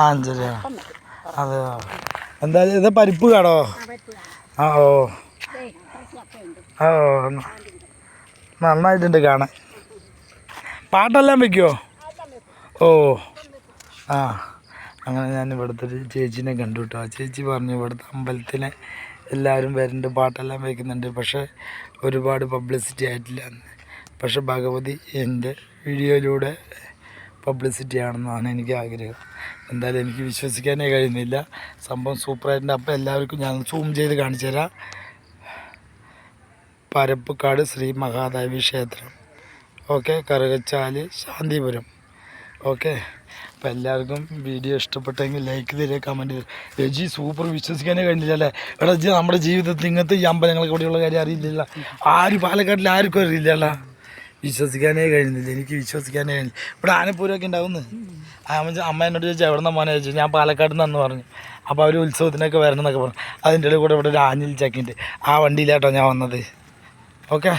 അഞ്ചര അതെ. എന്തായാലും ഇത് പരിപ്പ് കാടോ ആ ഓ. ഓ നന്നായിട്ടുണ്ട് കാണാൻ. പാട്ടെല്ലാം വെക്കുമോ ഓ. ആ. അങ്ങനെ ഞാൻ ഇവിടുത്തെ ഒരു ചേച്ചീനെ കണ്ടു കേട്ടോ. ആ ചേച്ചി പറഞ്ഞു ഇവിടുത്തെ അമ്പലത്തിലെ എല്ലാവരും വരുന്നുണ്ട് പാട്ടെല്ലാം വെക്കുന്നുണ്ട്. പക്ഷേ ഒരുപാട് പബ്ലിസിറ്റി ആയിട്ടില്ല. പക്ഷെ ഭഗവതി എന്റെ വീഡിയോയിലൂടെ പബ്ലിസിറ്റി ആണെന്നാണ് എനിക്ക് ആഗ്രഹം. എന്തായാലും എനിക്ക് വിശ്വസിക്കാനേ കഴിയുന്നില്ല. സംഭവം സൂപ്പറായിട്ടുണ്ട്. അപ്പോൾ എല്ലാവർക്കും ഞാൻ സൂം ചെയ്ത് കാണിച്ചു തരാം. പരപ്പുക്കാട് ശ്രീ മഹാദേവി ക്ഷേത്രം. ഓക്കെ കറുകച്ചാൽ ശാന്തിപുരം. ഓക്കെ അപ്പം എല്ലാവർക്കും വീഡിയോ ഇഷ്ടപ്പെട്ടെങ്കിൽ ലൈക്ക് തരിക കമന്റ് തരിക. രജി സൂപ്പർ വിശ്വസിക്കാനേ കഴിഞ്ഞില്ല അല്ലേ? എടാ ജി നമ്മുടെ ജീവിതത്തിൽ ഇങ്ങനത്തെ ഈ അമ്പലങ്ങളെ കൂടെയുള്ള കാര്യം അറിയില്ലല്ലോ. ആരും പാലക്കാട്ടിൽ ആർക്കും അറിയില്ലല്ലോ വിശ്വസിക്കാനേ കഴിയുന്നില്ല. എനിക്ക് വിശ്വസിക്കാനേ കഴിഞ്ഞില്ല ഇവിടെ ആനപ്പൂരമൊക്കെ ഉണ്ടാവുന്നു. അമ്മ അമ്മ എന്നോട് ചോദിച്ചാൽ എവിടെ നിന്ന് മോനെ? ചോദിച്ചു. ഞാൻ പാലക്കാട് നിന്നു പറഞ്ഞു. അപ്പോൾ അവർ ഉത്സവത്തിനൊക്കെ വരണം എന്നൊക്കെ പറഞ്ഞു. അതിന്റെ ഇടയിൽ കൂടെ ഇവിടെ ഒരു ആഞ്ഞിൽ ചക്കിന്റെ ആ വണ്ടിയിലാട്ടോ ഞാൻ വന്നത്. ഓക്കെ?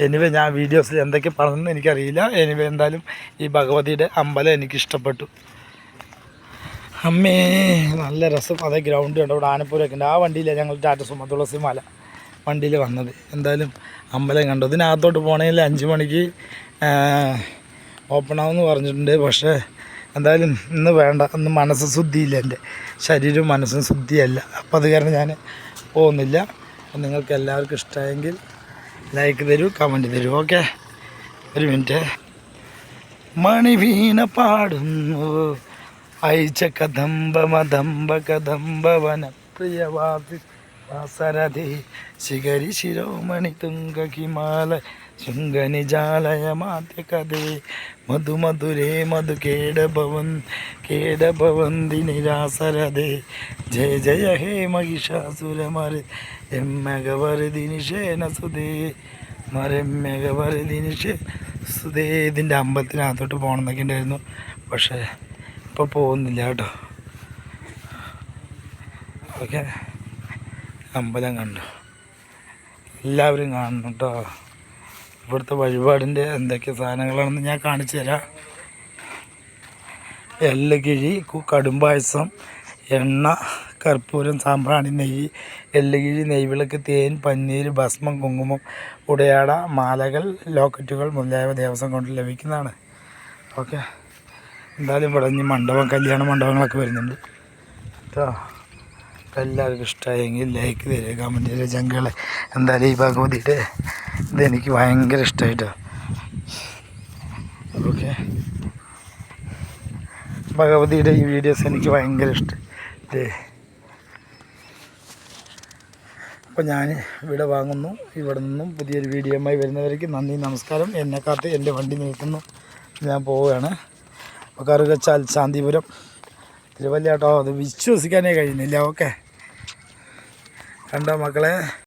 എനിവേ ഞാൻ വീഡിയോസിൽ എന്തൊക്കെ പറഞ്ഞെന്ന് എനിക്കറിയില്ല. എനിവേ എന്തായാലും ഈ ഭഗവതിയുടെ അമ്പലം എനിക്ക് ഇഷ്ടപ്പെട്ടു. അമ്മേ നല്ല രസം. അതേ ഗ്രൗണ്ട് ഉണ്ട് അവിടെ ആനപ്പൂരൊക്കെ ഉണ്ട്. ആ വണ്ടിയിലാണ് ഞങ്ങൾ ടാറ്റ സുമ തുളസി വണ്ടിയിൽ വന്നത്. എന്തായാലും അമ്പലം കണ്ടു. ഇതിനകത്തോട്ട് പോകണമെങ്കിൽ അഞ്ച് മണിക്ക് ഓപ്പൺ ആവുമെന്ന് പറഞ്ഞിട്ടുണ്ട്. പക്ഷേ എന്തായാലും ഇന്ന് വേണ്ട. ഇന്ന് മനസ്സ് ശുദ്ധിയില്ല എന്റെ. ശരീരവും മനസ്സും ശുദ്ധിയല്ല. അപ്പം അത് കാരണം ഞാൻ പോകുന്നില്ല. നിങ്ങൾക്ക് എല്ലാവർക്കും ഇഷ്ടമായെങ്കിൽ ലൈക്ക് തരൂ കമന്റ് തരൂ. ഓക്കെ ഒരു മിനിറ്റ് മണി വീണ പാടുന്നു. ഐച്ച കദംബ മദംബ കദംബ വന. വാസരഥി ശിഖരി ശിരോമണി തുംഗ ഹിമാല ശൃംഗനിജാലയ മാധ്യ കഥേ. മധു മധുരേ മധു കേടഭവൻ കേടഭവന്തി നിരാസരഥേ. ജയ ജയ ഹേ മഹിഷാസുരമരി എമ്മകവരുതി നിഷേന സുതേ മരമ്യകവരുതി നിഷേ സുതേ ഇതിന്റെ അമ്പലത്തിനകത്തോട്ട് പോകണം എന്നൊക്കെ ഉണ്ടായിരുന്നു. പക്ഷേ ഇപ്പോൾ പോകുന്നില്ല കേട്ടോ. ഓക്കെ. അമ്പലം കണ്ടു. എല്ലാവരും കാണണം കേട്ടോ ഇവിടുത്തെ വഴിപാടിന്റെ എന്തൊക്കെ സാധനങ്ങളാണെന്ന് ഞാൻ കാണിച്ചു തരാം. എല്ലുകിഴി കടുംപായസം എണ്ണ കർപ്പൂരം സാമ്പ്രാണി നെയ്യ് എല്ലുകിഴി നെയ്വിളക്ക് തേൻ പന്നീര് ഭസ്മം കുങ്കുമം ഉടയാട മാലകൾ ലോക്കറ്റുകൾ മുതലായവ ദേവസ്വം കൊണ്ട് ലഭിക്കുന്നതാണ്. ഓക്കെ. എന്തായാലും ഇവിടെ ഇനി മണ്ഡപം കല്യാണ മണ്ഡപങ്ങളൊക്കെ വരുന്നുണ്ട്. കേട്ടോ എല്ലാവർക്കും ഇഷ്ടമായെങ്കിൽ ലൈക്ക് തരിക കമന്റ് തരിക. ജങ്കളെ എന്തായാലും ഈ ഭഗവതിയുടെ ഇതെനിക്ക് ഭയങ്കര ഇഷ്ടമായിട്ടോ ഓക്കെ. ഭഗവതിയുടെ ഈ വീഡിയോസ് എനിക്ക് ഭയങ്കര ഇഷ്ടം. ഇതേ അപ്പോൾ ഞാൻ ഇവിടെ വാങ്ങുന്നു. ഇവിടെ നിന്നും പുതിയൊരു വീഡിയോയുമായി വരുന്നവർക്ക് നന്ദി നമസ്കാരം. എന്നെ കാത്ത് എന്റെ വണ്ടി നിൽക്കുന്നു. ഞാൻ പോവുകയാണ്. കറുകച്ചാൽ ശാന്തിപുരം. തിരുവല്ല കേട്ടോ അത് വിശ്വസിക്കാനേ കഴിയുന്നില്ല. ഓക്കെ. കണ്ടോ മക്കളെ?